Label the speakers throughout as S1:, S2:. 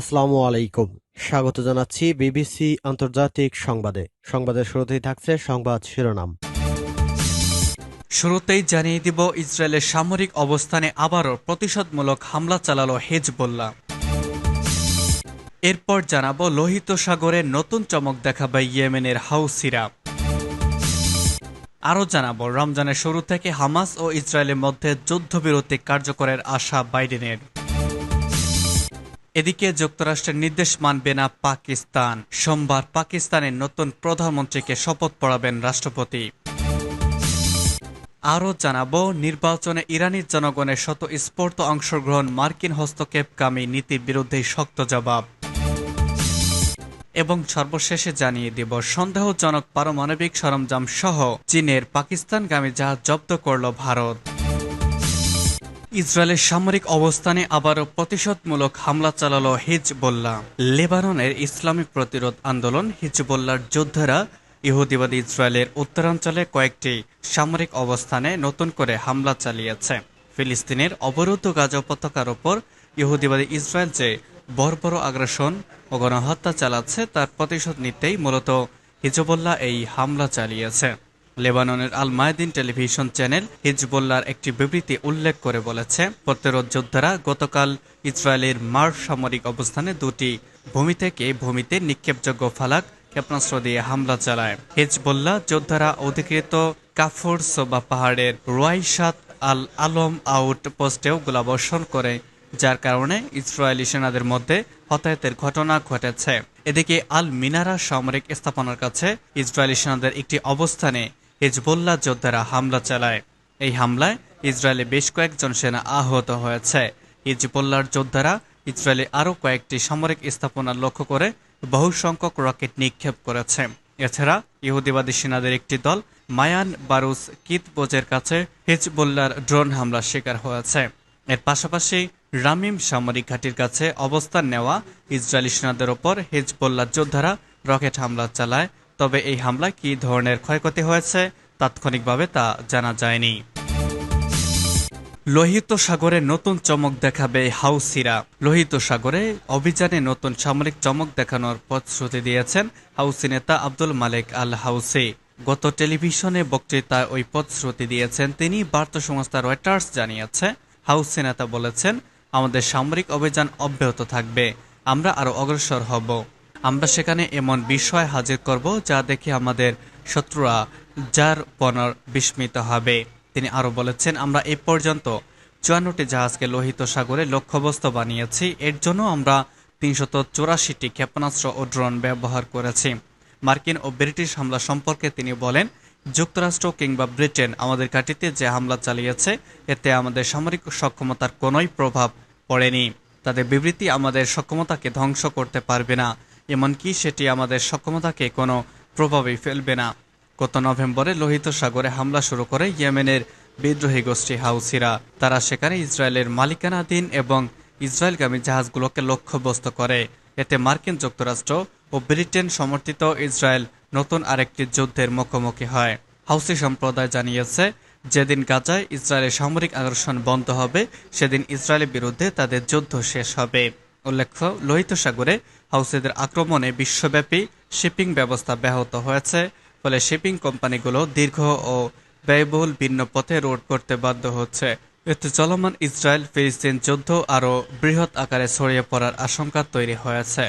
S1: আসসালামু আলাইকুম। স্বাগত জানাচ্ছি বিবিসি আন্তর্জাতিক সংবাদে। সংবাদের শুরুতেই থাকছে সংবাদ শিরোনাম।
S2: শুরুতেই জানিয়ে দিব, ইসরায়েলের সামরিক অবস্থানে আবারও প্রতিশোধমূলক হামলা চালালো হেজবোল্লাহ। এরপর জানাব, লোহিত সাগরে নতুন চমক দেখাবে ইয়েমেনের হাউসিরা। আরও জানাব, রমজানের শুরু থেকে হামাস ও ইসরায়েলের মধ্যে যুদ্ধবিরতি কার্যকরের আশা বাইডেনের। এদিকে যুক্তরাষ্ট্রের নির্দেশ মানবে না পাকিস্তান। সোমবার পাকিস্তানের নতুন প্রধানমন্ত্রীকে শপথ পড়াবেন রাষ্ট্রপতি। আরও জানাব, নির্বাচনে ইরানি জনগণের শত স্ফূর্ত অংশগ্রহণ মার্কিন হস্তক্ষেপকামী নীতির বিরুদ্ধে শক্ত জবাব। এবং সর্বশেষে জানিয়ে দেব, সন্দেহজনক পারমাণবিক সরঞ্জাম সহ চীনের পাকিস্তানগামী জাহাজ জব্দ করল ভারত। ইসরায়েলের সামরিক অবস্থানে আবারও প্রতিশোধমূলক হামলা চালালো হিজবুল্লাহ। লেবাননের ইসলামিক প্রতিরোধ আন্দোলন হিজবুল্লাহর যোদ্ধারা ইহুদিবাদী ইসরায়েলের উত্তরাঞ্চলে কয়েকটি সামরিক অবস্থানে নতুন করে হামলা চালিয়েছে। ফিলিস্তিনের অবরুদ্ধ গাজা উপত্যকার ওপর ইহুদিবাদী ইসরায়েল যে বর্বর আগ্রাসন ও গণহত্যা চালাচ্ছে, তার প্রতিশোধ নিতেই মূলত হিজবুল্লাহ এই হামলা চালিয়েছে। লেবাননের আল মায়দিন টেলিভিশন চ্যানেল হিজবুল্লাহর একটি বিবৃতি উল্লেখ করে বলেছে, প্রতিরোধ যোদ্ধারা গতকাল ইসরায়েলের মার সামরিক অবস্থানে দুটি ভূমি থেকে ভূমিতে নিক্ষেপযোগ্য ফালাক ক্ষেপণাস্ত্র দিয়ে হামলা চালায়। হিজবুল্লাহ যোদ্ধারা অধিকৃত কাফর সোবা পাহাড়ের রোয়াইশাত আল আলম আউট পোস্টেও গোলাবর্ষণ করে, যার কারণে ইসরায়েলি সেনাদের মধ্যে হতাহতের ঘটনা ঘটেছে। এদিকে আল মিনারা সামরিক স্থাপনার কাছে ইসরায়েলি সেনাদের একটি অবস্থানে হিজবুল্লাহ যোদ্ধারা হামলা চালায়। এই হামলায় ইসরায়েলে বেশ কয়েকজন সেনা আহত হয়েছে। হিজবুল্লাহর যোদ্ধারা ইসরায়েলে আরও কয়েকটি সামরিক স্থাপনা লক্ষ্য করে বহু সংখ্যক রকেট নিক্ষেপ করেছে। এছাড়া ইহুদিবাদী সেনাদের একটি দল মায়ান বারুস কিতবোজের কাছে হিজবুল্লাহর ড্রোন হামলার শিকার হয়েছে। এর পাশাপাশি রামিম সামরিক ঘাঁটির কাছে অবস্থান নেওয়া ইসরায়েলি সেনাদের ওপর হিজবুল্লাহ যোদ্ধারা রকেট হামলা চালায়। তবে এই হামলায় কী ধরনের ক্ষয়ক্ষতি হয়েছে, তাৎক্ষণিকভাবে তা জানা যায়নি। লোহিত সাগরে নতুন চমক দেখাবে হাউসিরা। লোহিত সাগরে অভিযানে নতুন সামরিক চমক দেখানোর প্রতিশ্রুতি দিয়েছেন হাউসি নেতা আব্দুল মালিক আল হাউসি গত টেলিভিশনে বক্তৃতায় ওই প্রতিশ্রুতি দিয়েছেন তিনি, বার্তা সংস্থা রয়টার্স জানিয়েছে, হাউসি নেতা বলেছেন, আমাদের সামরিক অভিযান অব্যাহত থাকবে, আমরা আরও অগ্রসর হব। আমরা সেখানে এমন বিষয় হাজির করব যা দেখে আমাদের শত্রুরা যার পনর বিস্মিত হবে। তিনি আরও বলেছেন, আমরা এ পর্যন্ত চুয়ান্নটি জাহাজকে লোহিত সাগরে লক্ষ্যবস্তু বানিয়েছি। এর জন্য আমরা তিনশত চৌরাশিটি ক্ষেপণাস্ত্র ও ড্রোন ব্যবহার করেছি। মার্কিন ও ব্রিটিশ হামলা সম্পর্কে তিনি বলেন, যুক্তরাষ্ট্র কিংবা ব্রিটেন আমাদের ঘাঁটিতে যে হামলা চালিয়েছে, এতে আমাদের সামরিক সক্ষমতার কোনোই প্রভাব পড়েনি। তাদের বিবৃতি আমাদের সক্ষমতাকে ধ্বংস করতে পারবে না। এমনকি সেটি আমাদের সক্ষমতাকে কোনো প্রভাবই ফেলবে না। গত নভেম্বরে লোহিত সাগরে হামলা শুরু করে ইয়েমেনের বিদ্রোহী গোষ্ঠী হাউসিরা। তারা সেখানে ইসরায়েলের মালিকানাধীন এবং ইসরায়েলগামী জাহাজগুলোকে লক্ষ্যবস্তু করে। এতে মার্কিন যুক্তরাষ্ট্র ও ব্রিটেন সমর্থিত ইসরায়েল নতুন আরেকটি যুদ্ধের মুখোমুখি হয়। হাউসি সম্প্রদায় জানিয়েছে, যেদিন গাজায় ইসরায়েলের সামরিক আগ্রাসন বন্ধ হবে, সেদিন ইসরায়েলের বিরুদ্ধে তাদের যুদ্ধ শেষ হবে। উল্লেখ্য, লোহিত সাগরে হাউসিদের আক্রমণে বিশ্বব্যাপী শিপিং ব্যবস্থা ব্যাহত হয়েছে, ফলে শিপিং কোম্পানিগুলো দীর্ঘ ও ব্যয়বহুল ভিন্ন পথে রোড করতে বাধ্য হচ্ছে। এতে চলমান ইসরায়েল ফিলিস্তিন যুদ্ধ আরও বৃহৎ আকারে ছড়িয়ে পড়ার আশঙ্কা তৈরি হয়েছে।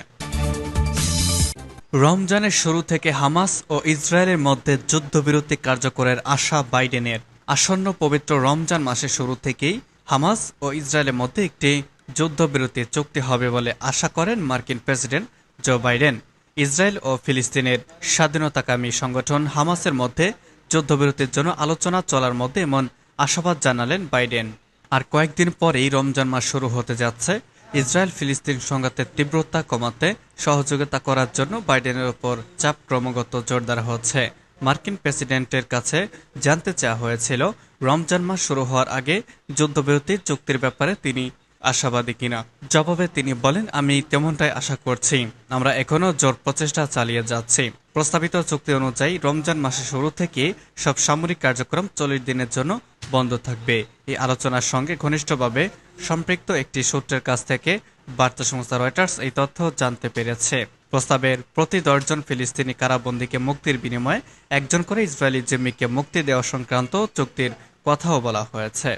S2: রমজানের শুরু থেকে হামাস ও ইসরায়েলের মধ্যে যুদ্ধবিরতি কার্যকরের আশা বাইডেনের। আসন্ন পবিত্র রমজান মাসের শুরু থেকেই হামাস ও ইসরায়েলের মধ্যে একটি যুদ্ধবিরতি চুক্তি হবে বলে আশা করেন মার্কিন প্রেসিডেন্ট জো বাইডেন। ইসরায়েল ও ফিলিস্তিনের স্বাধীনতাকামী সংগঠন হামাসের মধ্যে যুদ্ধবিরতির জন্য আলোচনা চলার মধ্যে এমন আশাবাদ জানালেন বাইডেন। আর কয়েকদিন পরেই রমজান মাস শুরু হতে যাচ্ছে। ইসরায়েল ফিলিস্তিন সংঘাতের তীব্রতা কমাতে সহযোগিতা করার জন্য বাইডেনের ওপর চাপ ক্রমাগত জোরদার হচ্ছে। মার্কিন প্রেসিডেন্টের কাছে জানতে চাওয়া হয়েছিল, রমজান মাস শুরু হওয়ার আগে যুদ্ধবিরতির চুক্তির ব্যাপারে তিনি আশাবাদী কিনা? জবাবে তিনি বলেন, আমি তেমনটাই আশা করছি। আমরা এখনও জোর প্রচেষ্টা চালিয়ে যাচ্ছি। প্রস্তাবিত চুক্তি অনুযায়ী রমজান মাসের শুরু থেকে সব সামরিক কার্যক্রম চল্লিশ দিনের জন্য বন্ধ থাকবে। এই আলোচনার সঙ্গে ঘনিষ্ঠভাবে সম্পৃক্ত একটি সূত্রের কাছ থেকে বার্তা সংস্থা রয়টার্স এই তথ্য জানতে পেরেছে। প্রস্তাবের প্রতি দশজন ফিলিস্তিনি কারাবন্দীকে মুক্তির বিনিময়ে একজন করে ইসরায়েলি জিম্মিকে মুক্তি দেওয়া সংক্রান্ত চুক্তির কথাও বলা হয়েছে।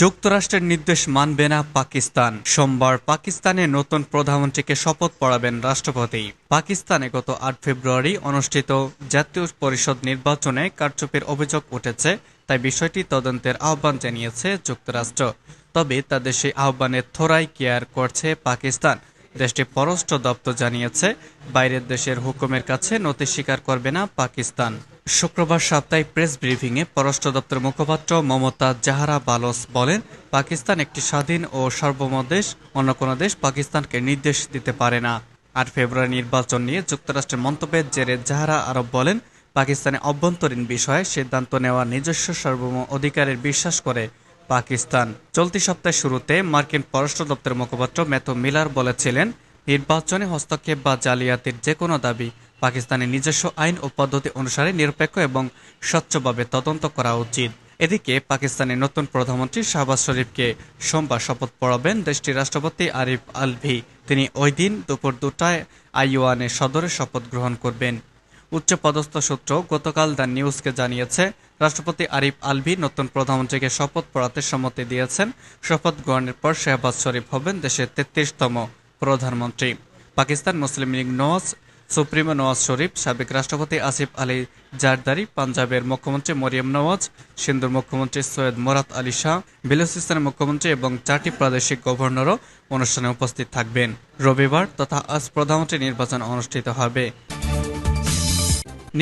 S2: যুক্তরাষ্ট্রের নির্দেশ মানবে না পাকিস্তান। সোমবার পাকিস্তানে নতুন প্রধানমন্ত্রীকে শপথ পড়াবেন রাষ্ট্রপতি। পাকিস্তানে গত আট ফেব্রুয়ারি অনুষ্ঠিত জাতীয় পরিষদ নির্বাচনে কারচুপির অভিযোগ উঠেছে, তাই বিষয়টি তদন্তের আহ্বান জানিয়েছে যুক্তরাষ্ট্র। তবে তাদের সেই আহ্বানের থোড়াই কেয়ার করছে পাকিস্তান। দেশটির পররাষ্ট্র দপ্তর জানিয়েছে, বাইরের দেশের হুকুমের কাছে নথি স্বীকার করবে না পাকিস্তান। শুক্রবার সাপ্তাহিক প্রেস ব্রিফিংয়ে পররাষ্ট্র দপ্তর মুখপাত্র মমতা জাহারা বালস বলেন, পাকিস্তান একটি স্বাধীন ও সার্বভৌম দেশ, অন্য কোনো দেশ পাকিস্তানকে নির্দেশ দিতে পারে না। আর ফেব্রুয়ারি নির্বাচন নিয়ে যুক্তরাষ্ট্রের মন্তব্যের জেরে জাহারা আরব বলেন, পাকিস্তানে অভ্যন্তরীণ বিষয়ে সিদ্ধান্ত নেওয়া নিজস্ব সার্বভৌম অধিকারের বিশ্বাস করে পাকিস্তান। চলতি সপ্তাহের শুরুতে মার্কিন পররাষ্ট্র দপ্তরের মুখপাত্র ম্যাথু মিলার বলেছিলেন, নির্বাচনে হস্তক্ষেপ বা জালিয়াতির যে কোনো দাবি পাকিস্তানের নিজস্ব আইন ও পদ্ধতি অনুসারে নিরপেক্ষ এবং স্বচ্ছভাবে তদন্ত করা উচিত। এদিকে পাকিস্তানের নতুন প্রধানমন্ত্রী শাহবাজ শরীফকে সোমবার শপথ পড়াবেন দেশটির রাষ্ট্রপতি আরিফ আলভি। তিনি ওই দিন দুপুর দুটায় আইওয়ানের সদরে শপথ গ্রহণ করবেন। উচ্চপদস্থ সূত্র গতকাল দ্য নিউজকে জানিয়েছে, রাষ্ট্রপতি আরিফ আলভি নতুন প্রধানমন্ত্রীকে শপথ পড়াতে সম্মতি দিয়েছেন। শপথ গ্রহণের পর শেহবাজ শরীফ হবেন দেশের তেত্রিশতম প্রধানমন্ত্রী। পাকিস্তান মুসলিম লীগ নওয়াজ, সুপ্রিমো নওয়াজ শরীফ, সাবেক রাষ্ট্রপতি আসিফ আলী জারদারি, পাঞ্জাবের মুখ্যমন্ত্রী মরিয়ম নওয়াজ, সিন্ধুর মুখ্যমন্ত্রী সৈয়দ মোরাত আলী শাহ, বেলুচিস্তানের মুখ্যমন্ত্রী এবং চারটি প্রাদেশিক গভর্নরও অনুষ্ঠানে উপস্থিত থাকবেন। রবিবার তথা আজ প্রধানমন্ত্রী নির্বাচন অনুষ্ঠিত হবে।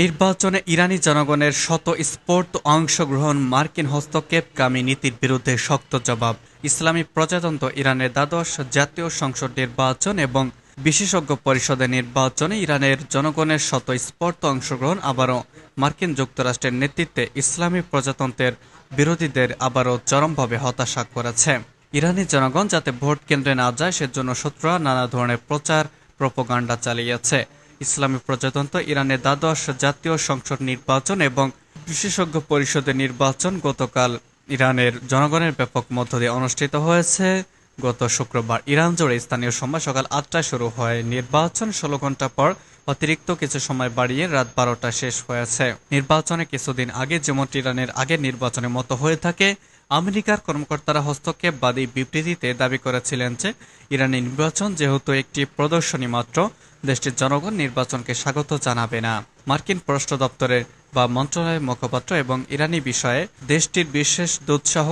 S2: নির্বাচনে ইরানি জনগণের শত স্পোর্ট অংশগ্রহণ মার্কিন হস্তক্ষেপকামী নীতির বিরুদ্ধে শক্ত জবাব। ইসলামী প্রজাতন্ত্র ইরানের দ্বাদশ জাতীয় সংসদ নির্বাচন এবং বিশেষজ্ঞ পরিষদের নির্বাচনে ইরানের জনগণের শত স্পর্ট অংশগ্রহণ আবারও মার্কিন যুক্তরাষ্ট্রের নেতৃত্বে ইসলামী প্রজাতন্ত্রের বিরোধীদের আবারও চরমভাবে হতাশা করেছে। ইরানি জনগণ যাতে ভোট কেন্দ্রে না যায়, সেজন্য শত্রুরা নানা ধরনের প্রচার প্রোপাগান্ডা চালিয়েছে। ইসলামী প্রজাতন্ত্র, ইরানের দ্বাদশ জাতীয় সংসদ নির্বাচন এবং বিশেষজ্ঞ পরিষদের নির্বাচন গতকাল ইরানের জনগণের ব্যাপক মধ্য দিয়ে অনুষ্ঠিত হয়েছে। গত শুক্রবার ইরান জুড়ে স্থানীয় সময় সকাল আটটায় শুরু হয়। নির্বাচন ষোলো ঘণ্টা পর অতিরিক্ত কিছু সময় বাড়িয়ে রাত বারোটা শেষ হয়েছে। নির্বাচনে কিছুদিন আগে যেমন ইরানের আগের নির্বাচনের মতো হয়ে থাকে, আমেরিকার কর্মকর্তারা হস্তক্ষেপ হস্তক্ষেপবাদী বিবৃতিতে দাবি করেছিলেন যে ইরানের নির্বাচন যেহেতু একটি প্রদর্শনী মাত্র দেশটির জনগণ নির্বাচনকে স্বাগত জানাবে না। মার্কিন পররাষ্ট্র দপ্তরের বা মন্ত্রণালয়ের মুখপাত্র এবং ইরানি বিষয়ে দেশটির বিশেষ দুৎসাহ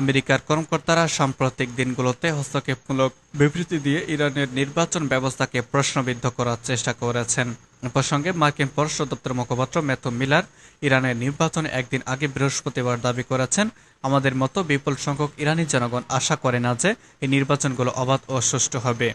S2: আমেরিকার কর্মকর্তারা সাম্প্রতিক দিনগুলোতে হস্তক্ষেপমূলক বিবৃতি দিয়ে ইরানের নির্বাচন ব্যবস্থাকে প্রশ্নবিদ্ধ করার চেষ্টা করেছেন। প্রসঙ্গে মার্কিন পররাষ্ট্র দপ্তরের মুখপাত্র ম্যাথু মিলার ইরানের নির্বাচনে একদিন আগে বৃহস্পতিবার দাবি করেছেন, আমাদের মতো বিপুল সংখ্যক ইরানি জনগণ আশা করে না যে এই নির্বাচনগুলো অবাধ ও সুষ্ঠু হবে।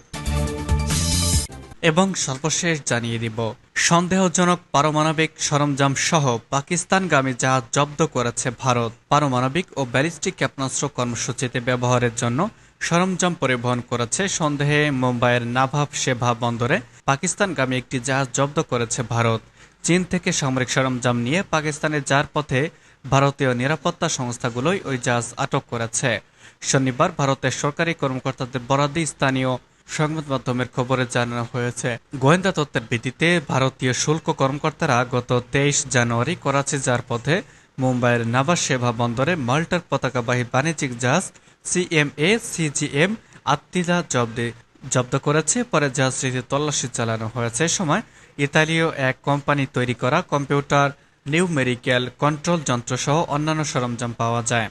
S2: এবং সর্বশেষ জানিয়ে দিব। সন্দেহজনক পারমাণবিক সরঞ্জাম সহ পাকিস্তানগামী জাহাজ জব্দ করেছে ভারত। পারমাণবিক ও ব্যালিস্টিক ক্ষেপণাস্ত্র কর্মসূচিতে ব্যবহারের জন্য সরঞ্জাম পরিবহন করেছে সন্দেহে মুম্বাইয়ের নাভাব সেভা বন্দরে পাকিস্তানগামী একটি জাহাজ জব্দ করেছে ভারত। চীন থেকে সামরিক সরঞ্জাম নিয়ে পাকিস্তানে যার পথে ভারতীয় নিরাপত্তা সংস্থাগুলোই ওই জাহাজ আটক করেছে। শনিবার ভারতের সরকারি কর্মকর্তাদের বরাদ্দে স্থানীয় সংবাদ মাধ্যমের খবরে জানানো হয়েছে, গোয়েন্দা তত্ত্বের ভিত্তিতে ভারতীয় শুল্ক কর্মকর্তারা গত তেইশ জানুয়ারি করাচি যার পথে মুম্বাইয়ের নাভাস সেবা বন্দরে মাল্টার পতাকাবাহী বাণিজ্যিক জাহাজ সিএমএ সিজিএম আত্মিলা জব্দে, জব্দ করেছে। পরে জাহাজটিতে তল্লাশি চালানো হয়েছে। সময় ইতালীয় এক কোম্পানি তৈরি করা কম্পিউটার, নিউমেরিক্যাল কন্ট্রোল যন্ত্রসহ অন্যান্য সরঞ্জাম পাওয়া যায়।